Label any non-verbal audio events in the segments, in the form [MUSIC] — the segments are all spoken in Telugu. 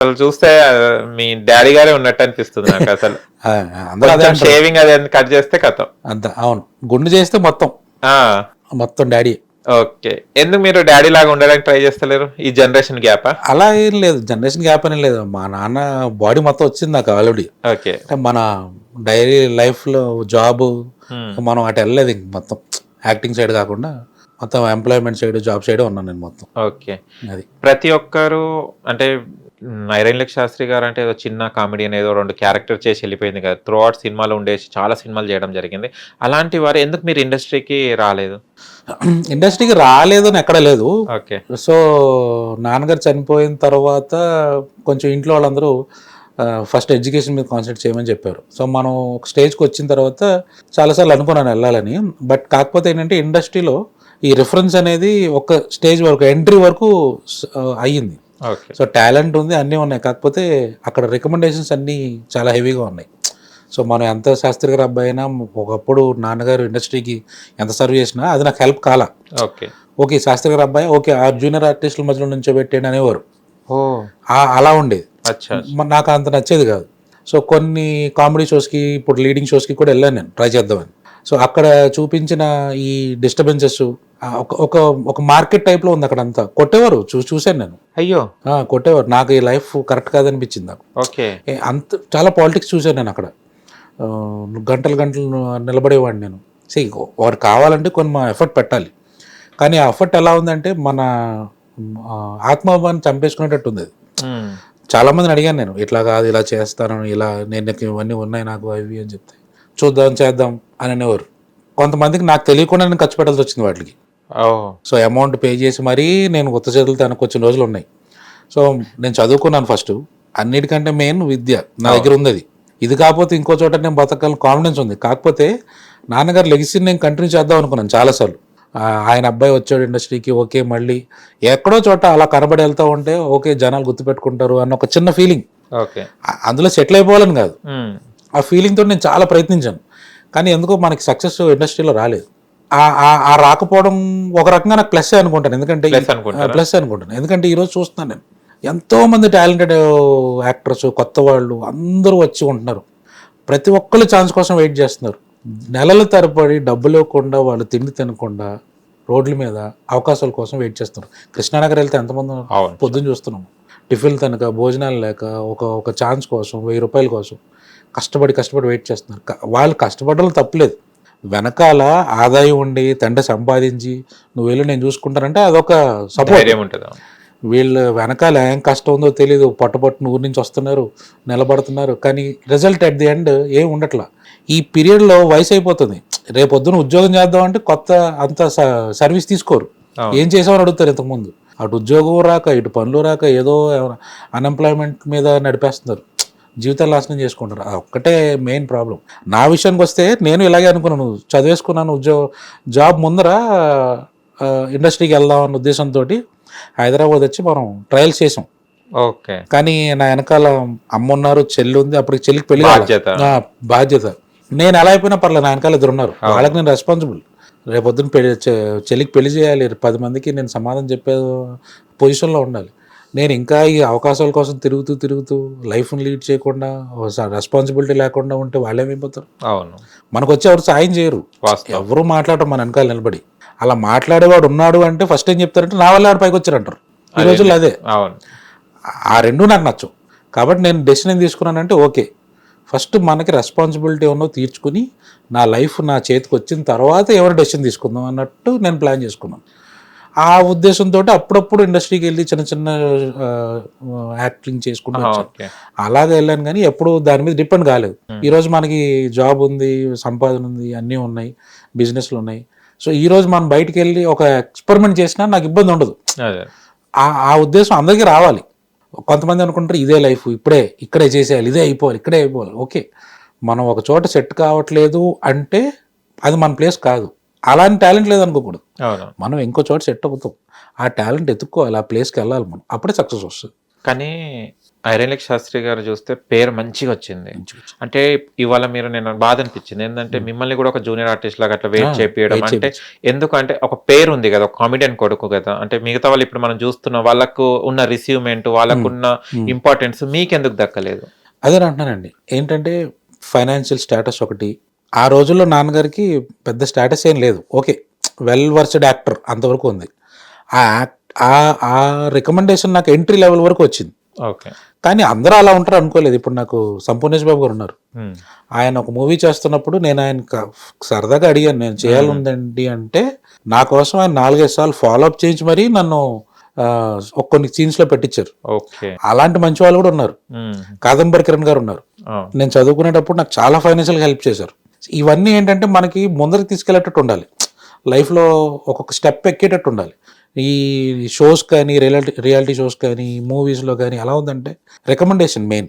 అసలు చూస్తే మీ డాడీ గారే ఉన్నట్టు అనిపిస్తుంది నాకు అసలు. [LAUGHS] అందరూ. షేవింగ్ అది కట్ చేస్తే కథం అంత అవును. గుండు చేస్తే మొత్తం. మొత్తం డాడీ. ఓకే. ఎందుకు మీరు డాడీ లాగా ఉండడానికి ట్రై చేస్తలేరు? ఈ జనరేషన్ గ్యాప్ అలా ఏం లేదు. జనరేషన్ గ్యాప్ అని లేదు. మా నాన్న బాడీ మొత్తం వచ్చింది నాకు ఆల్రెడీ ఓకే. మన డైలీ లైఫ్లో జాబ్ Hmm. మనం అటు వెళ్ళలేదు ఇంక మొత్తం. యాక్టింగ్ సైడ్ కాకుండా మొత్తం ఎంప్లాయ్మెంట్ సైడ్ జాబ్ సైడ్ ఉన్నాను నేను మొత్తం. ఓకే. అది. ప్రతి ఒక్కరు అంటే ఐరన్లక్ శాస్త్రి గారు అంటే ఏదో చిన్న కామెడీ ఏదో రెండు క్యారెక్టర్ చేసి వెళ్ళిపోయింది కదా. త్రూ అవుట్ సినిమాలో ఉండేసి చాలా సినిమాలు చేయడం జరిగింది. అలాంటి వారు ఎందుకు మీరు ఇండస్ట్రీకి రాలేదు? ఇండస్ట్రీకి రాలేదని ఎక్కడ లేదు. ఓకే. సో నాన్నగారు చనిపోయిన తర్వాత కొంచెం ఇంట్లో వాళ్ళందరూ ఫస్ట్ ఎడ్యుకేషన్ మీద కాన్సన్ట్రేట్ చేయమని చెప్పారు. సో మనం ఒక స్టేజ్కి వచ్చిన తర్వాత చాలాసార్లు అనుకున్నాను వెళ్ళాలని. బట్ కాకపోతే ఏంటంటే ఇండస్ట్రీలో ఈ రిఫరెన్స్ అనేది ఒక స్టేజ్ వరకు ఎంట్రీ వరకు అయ్యింది. సో టాలెంట్ ఉంది అన్నీ ఉన్నాయి. కాకపోతే అక్కడ రికమెండేషన్స్ అన్నీ చాలా హెవీగా ఉన్నాయి. సో మనం ఎంత శాస్త్రి గారు అబ్బాయి అయినా ఒకప్పుడు నాన్నగారు ఇండస్ట్రీకి ఎంత సర్వ్ చేసినా అది నాకు హెల్ప్ కాలా. ఓకే ఓకే శాస్త్రి గారు అబ్బాయి ఓకే ఆ జూనియర్ ఆర్టిస్టుల మధ్యలో నుంచో పెట్టండి అనేవారు. అలా ఉండేది. నాకు అంత నచ్చేది కాదు. సో కొన్ని కామెడీ షోస్కి ఇప్పుడు లీడింగ్ షోస్కి కూడా వెళ్ళాను నేను ట్రై చేద్దామని. సో అక్కడ చూపించిన ఈ డిస్టర్బెన్సెస్ ఒక ఒక ఒక మార్కెట్ టైప్లో ఉంది అక్కడ అంతా కొట్టేవారు చూ చూశాను నేను. అయ్యో. కొట్టేవారు. నాకు ఈ లైఫ్ కరెక్ట్ కాదనిపించింది నాకు. ఓకే. అంత చాలా పాలిటిక్స్ చూశాను నేను అక్కడ. గంటలు గంటలు నిలబడేవాడిని నేను. సి వారు కావాలంటే కొన్ని మా ఎఫర్ట్ పెట్టాలి. కానీ ఆ ఎఫర్ట్ ఎలా ఉందంటే మన ఆ, ఆత్మాభిమానం చంపేసుకునేటట్టు ఉంది అది. చాలా మందిని అడిగాను నేను ఇట్లా కాదు ఇలా చేస్తాను ఇలా నేను ఇవన్నీ ఉన్నాయి నాకు అవి అని చెప్తే చూద్దాం చేద్దాం అని అనేవారు. కొంతమందికి నాకు తెలియకుండా నేను ఖర్చు పెట్టాల్సి వచ్చింది వాటికి. సో అమౌంట్ పే చేసి మరీ నేను కొత్త చేతులతో వెనక్కి వచ్చిన రోజులు ఉన్నాయి. సో నేను చదువుకున్నాను ఫస్ట్ అన్నిటికంటే మెయిన్ విద్య నా దగ్గర ఉంది అది ఇది కాకపోతే ఇంకో చోట నేను బతకాలని కాన్ఫిడెన్స్ ఉంది. కాకపోతే నాన్నగారు లెగిసి నేను కంటిన్యూ చేద్దాం అనుకున్నాను చాలాసార్లు. ఆయన అబ్బాయి వచ్చాడు ఇండస్ట్రీకి ఓకే మళ్ళీ ఎక్కడో చోట అలా కనబడి వెళ్తూ ఉంటే ఓకే జనాలు గుర్తుపెట్టుకుంటారు అన్న ఒక చిన్న ఫీలింగ్ ఓకే. అందులో సెటిల్ అయిపోవాలని కాదు. ఆ ఫీలింగ్తో నేను చాలా ప్రయత్నించాను. కానీ ఎందుకో మనకి సక్సెస్ ఇండస్ట్రీలో రాలేదు. ఆ- రాకపోవడం ఒక రకంగా నాకు ప్లస్ అనుకుంటాను. ఎందుకంటే? ప్లస్ అనుకుంటాను. ఎందుకంటే ఈరోజు చూస్తున్నాను నేను. ఎంతో మంది టాలెంటెడ్ యాక్టర్స్ కొత్త వాళ్ళు అందరూ వచ్చి ఉంటున్నారు. ప్రతి ఒక్కళ్ళు ఛాన్స్ కోసం వెయిట్ చేస్తున్నారు. నెలల తరబడి డబ్బులు ఇవ్వకుండా వాళ్ళు తిండి తినకుండా రోడ్ల మీద అవకాశాల కోసం వెయిట్ చేస్తున్నారు. కృష్ణానగర్ వెళ్తే ఎంతమంది పొద్దున్న చూస్తున్నాం. టిఫిన్ తనక భోజనాలు లేక ఒక ఒక ఛాన్స్ కోసం వెయ్యి రూపాయల కోసం కష్టపడి కష్టపడి వెయిట్ చేస్తున్నారు. వాళ్ళు కష్టపడడం తప్పలేదు. వెనకాల ఆదాయం ఉండి తండ్రి సంపాదించి నువ్వు వెళ్ళి నేను చూసుకుంటానంటే అదొక సపోర్ట్ ఉంటుంది వీళ్ళు వెనకాల ఏం కష్టం ఉందో తెలియదు పట్టుపట్టున ఊరి నుంచి వస్తున్నారు నిలబడుతున్నారు కానీ రిజల్ట్ అట్ ది ఎండ్ ఏం ఉండట్లా. ఈ పీరియడ్లో వయసు అయిపోతుంది. రేపొద్దున ఉద్యోగం చేద్దాం అంటే కొత్త అంత సర్వీస్ తీసుకోరు. ఏం చేసామని అడుగుతారు ఇంతకుముందు అటు ఉద్యోగం రాక ఇటు పనులు రాక ఏదో అన్ఎంప్లాయ్మెంట్ మీద నడిపేస్తున్నారు. జీవితాలు నాశనం చేసుకుంటారు. ఒక్కటే మెయిన్ ప్రాబ్లం నా విషయానికి వస్తే నేను ఇలాగే అనుకున్నాను. చదివేసుకున్నాను ఉద్యోగ జాబ్ ముందర ఇండస్ట్రీకి వెళ్దాం అన్న ఉద్దేశంతో హైదరాబాద్ వచ్చి మనం ట్రయల్స్ చేసాం. ఓకే. కానీ నా వెనకాల అమ్మ ఉన్నారు చెల్లి ఉంది. అప్పటికి చెల్లికి పెళ్ళి. బాధ్యత. నేను ఎలా అయిపోయినా పర్లేదు నా వెనకాల ఇద్దరు ఉన్నారు. వాళ్ళకి నేను రెస్పాన్సిబుల్ రేపొద్దున పెళ్ళి చెల్లికి పెళ్ళి చేయాలి. పది మందికి నేను సమాధానం చెప్పే పొజిషన్లో ఉండాలి. నేను ఇంకా ఈ అవకాశాల కోసం తిరుగుతూ తిరుగుతూ లైఫ్ని లీడ్ చేయకుండా రెస్పాన్సిబిలిటీ లేకుండా ఉంటే వాళ్ళు ఏమైపోతారు అవును. మనకు వచ్చి ఎవరు సాయం చేయరు. ఎవరు మాట్లాడటం మన వెనకాల నిలబడి. అలా మాట్లాడేవాడు ఉన్నాడు అంటే ఫస్ట్ ఏం చెప్తారంటే నా వల్ల ఆడు పైకి వచ్చారంటారు ఈ రోజుల్లో అదే. అవును. ఆ రెండు నాకు నచ్చవు. కాబట్టి నేను డెసిషన్ ఏం తీసుకున్నానంటే ఓకే ఫస్ట్ మనకి రెస్పాన్సిబిలిటీ ఉన్నో తీర్చుకుని నా లైఫ్ నా చేతికి వచ్చిన తర్వాత ఎవరు డెసిషన్ తీసుకుందాం అన్నట్టు నేను ప్లాన్ చేసుకున్నాను. ఆ ఉద్దేశంతో అప్పుడప్పుడు ఇండస్ట్రీకి వెళ్ళి చిన్న చిన్న యాక్టింగ్ చేసుకుంటూ అలాగే వెళ్ళాను కానీ ఎప్పుడు దాని మీద డిపెండ్ కాలేదు. ఈ రోజు మనకి జాబ్ ఉంది సంపాదన ఉంది అన్నీ ఉన్నాయి బిజినెస్లు ఉన్నాయి. సో ఈ రోజు మనం బయటికి వెళ్ళి ఒక ఎక్స్పెరిమెంట్ చేసినా నాకు ఇబ్బంది ఉండదు. ఆ ఉద్దేశం అందరికీ రావాలి. కొంతమంది అనుకుంటారు ఇదే లైఫ్ ఇప్పుడే ఇక్కడే చేసేయాలి ఇదే అయిపోవాలి ఇక్కడే అయిపోవాలి. ఓకే. మనం ఒక చోట సెట్ కావట్లేదు అంటే అది మన ప్లేస్ కాదు. అలాంటి టాలెంట్ లేదనుకోకూడదు. మనం ఇంకో చోట సెట్ అవుతాం. ఆ టాలెంట్ ఎత్తుక్కోవాలి ఆ ప్లేస్కి వెళ్ళాలి మనం. అప్పుడే సక్సెస్ వస్తుంది. కానీ ఐరన్లిక్ శాస్త్రి గారు చూస్తే పేరు మంచిగా వచ్చింది. అంటే ఇవాళ మీరు నేను బాధ అనిపించింది. ఏంటంటే మిమ్మల్ని కూడా ఒక జూనియర్ ఆర్టిస్ట్ లాగా అట్లా వెయిట్ చేపించడం wait అంటే ఎందుకంటే ఒక పేరు ఉంది కదా ఒక కామెడియన్ కొడుకు కదా. అంటే మిగతా వాళ్ళు ఇప్పుడు మనం చూస్తున్న వాళ్ళకు ఉన్న రిసీవ్మెంట్ వాళ్ళకున్న ఇంపార్టెన్స్ మీకెందుకు దక్కలేదు? అదే అంటున్నానండి. ఏంటంటే ఫైనాన్షియల్ స్టేటస్ ఒకటి ఆ రోజుల్లో నాన్నగారికి పెద్ద స్టేటస్ ఏం లేదు. ఓకే వెల్ వర్స్డ్ యాక్టర్ అంతవరకు ఉంది. ఆ ఆ- రికమెండేషన్ నాకు ఎంట్రీ లెవెల్ వరకు వచ్చింది. ఓకే. కానీ అందరూ అలా ఉంటారు అనుకోలేదు. ఇప్పుడు నాకు సంపూర్ణేష్ బాబు గారు ఉన్నారు. ఆయన ఒక మూవీ చేస్తున్నప్పుడు నేను ఆయన సరదాగా అడిగాను నేను చేయాలందండి అంటే నా కోసం ఆయన నాలుగైదు సార్లు ఫాలో అప్ చేయించి మరీ నన్ను కొన్ని సీన్స్లో పెట్టించారు అలాంటి మంచి వాళ్ళు కూడా ఉన్నారు. కాదంబరి కిరణ్ గారు ఉన్నారు. నేను చదువుకునేటప్పుడు నాకు చాలా ఫైనాన్షియల్ హెల్ప్ చేశారు. ఇవన్నీ ఏంటంటే మనకి ముందరికి తీసుకెళ్ళేటట్టు ఉండాలి. లైఫ్లో ఒక్కొక్క స్టెప్ ఎక్కేటట్టు ఉండాలి. ఈ షోస్ కానీ రియాలిటీ రియాలిటీ షోస్ కానీ మూవీస్లో కానీ ఎలా ఉందంటే రికమెండేషన్ మెయిన్.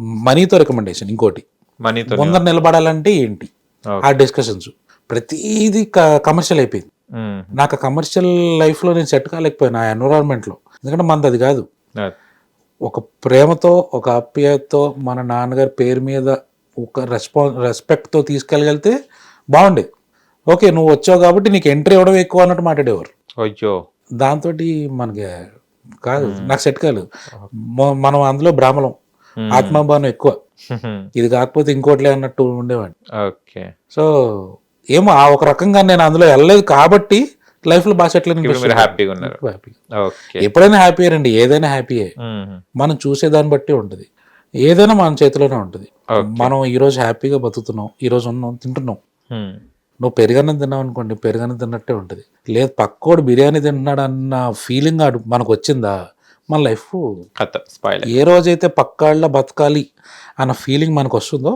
మనీతో రికమెండేషన్ ఇంకోటి. మనీతో ముందర నిలబడాలంటే ఏంటి? ఆ డిస్కషన్స్. ప్రతిదీ కమర్షియల్ అయిపోయింది. నాకు కమర్షియల్ లైఫ్లో నేను సెట్ కాలేకపోయాను ఆ ఎన్విరాన్మెంట్లో. ఎందుకంటే మనది అది కాదు ఒక ప్రేమతో ఒక ఆప్యాయతతో మన నాన్నగారి పేరు మీద ఒక రెస్పాన్స్ రెస్పెక్ట్తో తీసుకెళ్ళగలిగితే బాగుండేది ఓకే నువ్వు వచ్చావు కాబట్టి నీకు ఎంట్రీ ఇవ్వడం ఎక్కువ అన్నట్టు మాట్లాడేవారు. అయ్యో. దాంతో మనకి కాదు నాకు సెట్ కాలేదు. మ- మనం అందులో బ్రాహ్మణం ఆత్మాభావం ఎక్కువ. [LAUGHS] ఇది కాకపోతే ఇంకోట్లే అన్నట్టు ఉండేవాడిని. ఓకే. సో ఏమో ఆ ఒక రకంగా నేను అందులో వెళ్ళలేదు కాబట్టి బాగా సెటిల్ ఇప్పుడు మీరు హ్యాపీగా ఉన్నారు. హ్యాపీ. ఎప్పుడైనా హ్యాపీయే అండి ఏదైనా హ్యాపీయే. మనం చూసే దాన్ని బట్టి ఉంటుంది. ఏదైనా మన చేతిలోనే ఉంటుంది. మనం ఈ రోజు హ్యాపీగా బతుకుతున్నాం ఈ రోజు ఉన్నాం తింటున్నాం. నువ్వు పెరుగన్నం తిన్నావు అనుకోండి పెరుగన్నం తిన్నట్టే ఉంటుంది. లేదు పక్కోడు బిర్యానీ తింటున్నాడు అన్న ఫీలింగ్ మనకు వచ్చిందా? మన లైఫ్ ఏ రోజైతే పక్కాళ్ళ బతకాలి అన్న ఫీలింగ్ మనకు వస్తుందో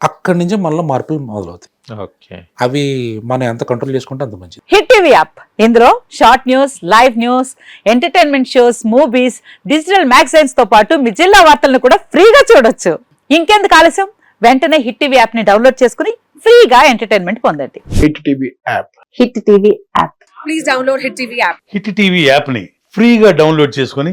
అక్కడి నుంచి మనలో మార్పులు మొదలవుతాయి. ఓకే. అవి మనం ఎంత కంట్రోల్ చేసుకుంటే అంత మంచిది. Hit TV app. ఇందులో short news live news entertainment shows movies digital మ్యాగజైన్స్తో పాటు మీ జిల్లా వార్తలను కూడా ఫ్రీగా చూడొచ్చు. ఇంకెందుకు ఆలస్యం? వెంటనే హిట్ టీవీ యాప్ని డౌన్లోడ్ చేసుకుని ఫ్రీగా ఎంటర్టైన్మెంట్ పొందండి. Hit TV app. Hit TV app. Please download Hit TV app. Hit TV యాప్ని ఫ్రీగా డౌన్లోడ్ చేసుకొని